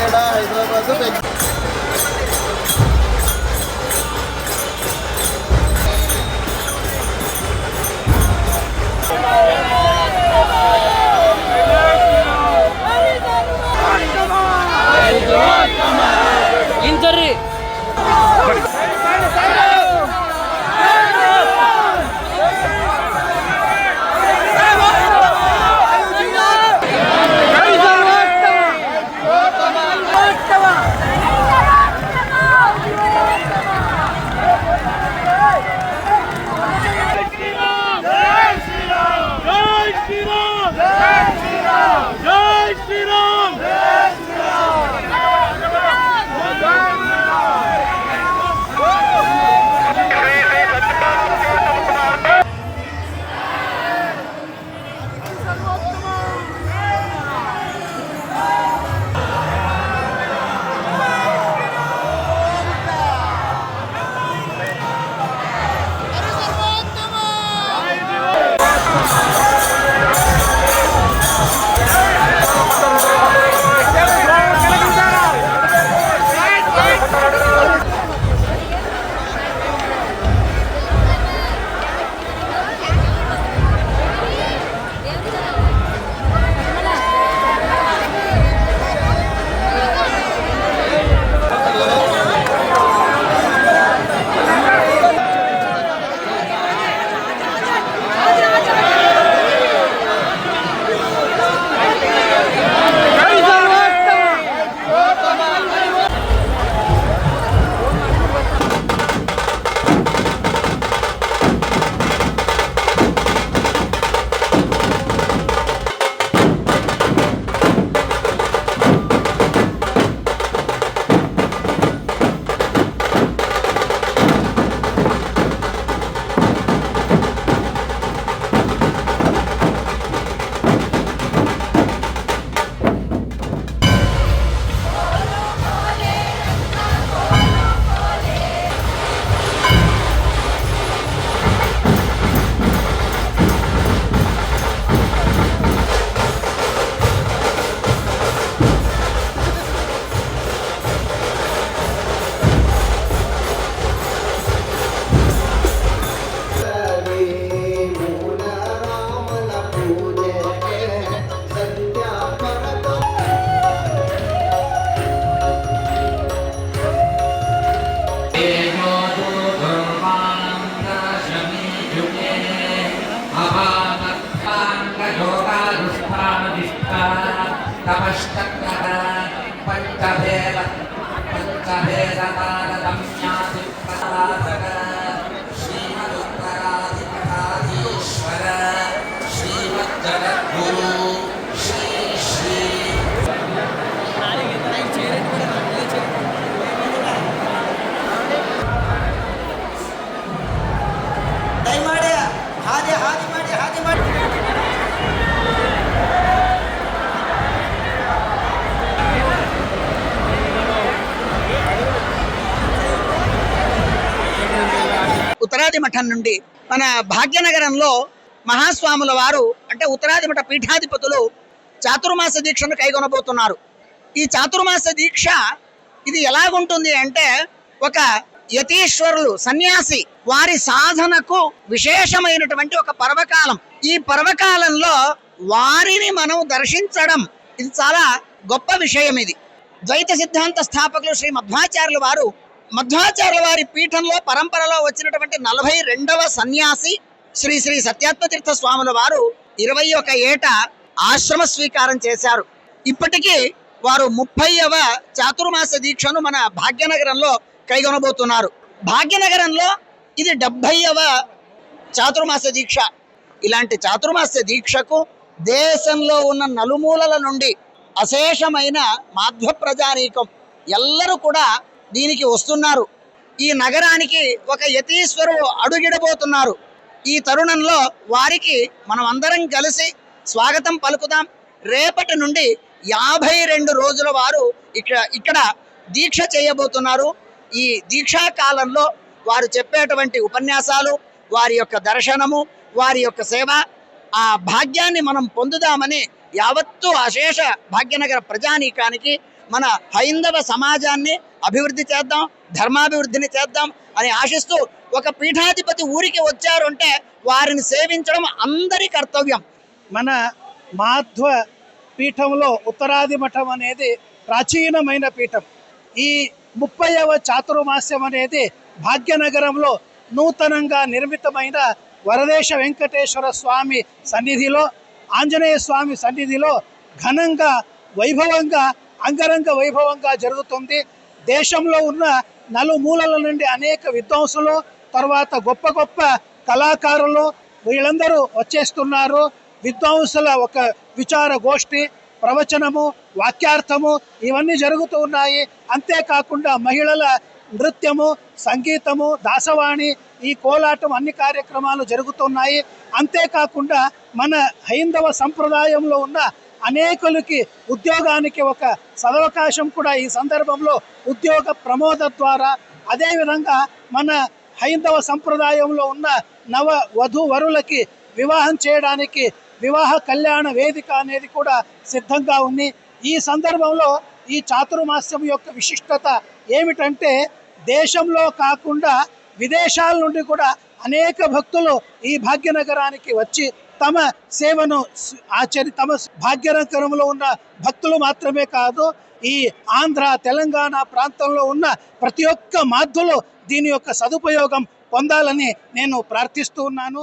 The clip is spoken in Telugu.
Canada, Hyderabad, తపష్టగ్రహ పంచభేద పంచభేదమానదమ్యాది ఉత్తరాది మఠం నుండి మన భాగ్యనగరంలో మహాస్వాముల వారు అంటే ఉత్తరాది మఠ పీఠాధిపతులు చాతుర్మాస దీక్షను కైగొనబోతున్నారు. ఈ చాతుర్మాస దీక్ష ఇది ఎలాగుంటుంది అంటే ఒక యతీశ్వరులు సన్యాసి వారి సాధనకు విశేషమైనటువంటి ఒక పర్వకాలం. ఈ పర్వకాలంలో వారిని మనం దర్శించడం ఇది చాలా గొప్ప విషయం ఇది. ద్వైత సిద్ధాంత స్థాపకులు శ్రీ మధ్వాచార్యులు వారు మధ్వాచార్య వారి పీఠంలో పరంపరలో వచ్చినటువంటి నలభై రెండవ సన్యాసి శ్రీ శ్రీ సత్యాత్మతీర్థ స్వాముల వారు ఇరవై ఒక ఏట ఆశ్రమ స్వీకారం చేశారు. ఇప్పటికీ వారు ముప్పైవ చాతుర్మాస దీక్షను మన భాగ్యనగరంలో కైగొనబోతున్నారు. భాగ్యనగరంలో ఇది డెబ్భైవ చాతుర్మాస దీక్ష. ఇలాంటి చాతుర్మాస దీక్షకు దేశంలో ఉన్న నలుమూలల నుండి అశేషమైన మాధ్వ ప్రజానీకం ఎల్లరూ కూడా దీనికి వస్తున్నారు. ఈ నగరానికి ఒక యతీశ్వరుడు అడుగిడబోతున్నారు. ఈ తరుణంలో వారికి మనం అందరం కలిసి స్వాగతం పలుకుదాం. రేపటి నుండి యాభై రెండు రోజుల వారు ఇక్కడ ఇక్కడ దీక్ష చేయబోతున్నారు. ఈ దీక్షా కాలంలో వారు చెప్పేటువంటి ఉపన్యాసాలు వారి యొక్క దర్శనము వారి యొక్క సేవ ఆ భాగ్యాన్ని మనం పొందుదామని యావత్తు అశేష భాగ్యనగర ప్రజానీకానికి మన హైందవ సమాజాన్ని అభివృద్ధి చేద్దాం ధర్మాభివృద్ధిని చేద్దాం అని ఆశిస్తూ ఒక పీఠాధిపతి ఊరికి వచ్చారు అంటే వారిని సేవించడం అందరి కర్తవ్యం. మన మాధ్వ పీఠంలో ఉత్తరాది మఠం అనేది ప్రాచీనమైన పీఠం. ఈ ముప్పైవ చాతుర్మాస్యం అనేది భాగ్యనగరంలో నూతనంగా నిర్మితమైన వరదేశ వెంకటేశ్వర స్వామి సన్నిధిలో ఆంజనేయ స్వామి సన్నిధిలో ఘనంగా వైభవంగా అంగరంగ వైభవంగా జరుగుతుంది. దేశంలో ఉన్న నలుమూలల నుండి అనేక విద్వాంసులు తర్వాత గొప్ప గొప్ప కళాకారులు వీళ్ళందరూ వచ్చేస్తున్నారు. విద్వాంసుల ఒక విచార గోష్ఠి ప్రవచనము వాక్యార్థము ఇవన్నీ జరుగుతూ ఉన్నాయి. అంతేకాకుండా మహిళల నృత్యము సంగీతము దాసవాణి ఈ కోలాటం అన్ని కార్యక్రమాలు జరుగుతున్నాయి. అంతేకాకుండా మన హైందవ సంప్రదాయంలో ఉన్న అనేకులకి ఉద్యోగానికి ఒక సదవకాశం కూడా ఈ సందర్భంలో ఉద్యోగ ప్రమోద ద్వారా అదేవిధంగా మన హైందవ సంప్రదాయంలో ఉన్న నవ వధు వరులకి వివాహం చేయడానికి వివాహ కళ్యాణ వేదిక అనేది కూడా సిద్ధంగా ఉంది. ఈ సందర్భంలో ఈ చాతుర్మాస్యం యొక్క విశిష్టత ఏమిటంటే దేశంలో కాకుండా విదేశాల నుండి కూడా అనేక భక్తులు ఈ భాగ్యనగరానికి వచ్చి తమ సేవను ఆచరి తమ భాగ్యనగరంలో ఉన్న భక్తులు మాత్రమే కాదు ఈ ఆంధ్ర తెలంగాణ ప్రాంతంలో ఉన్న ప్రతి ఒక్క మాధ్యులు దీని యొక్క సదుపయోగం పొందాలని నేను ప్రార్థిస్తూ ఉన్నాను.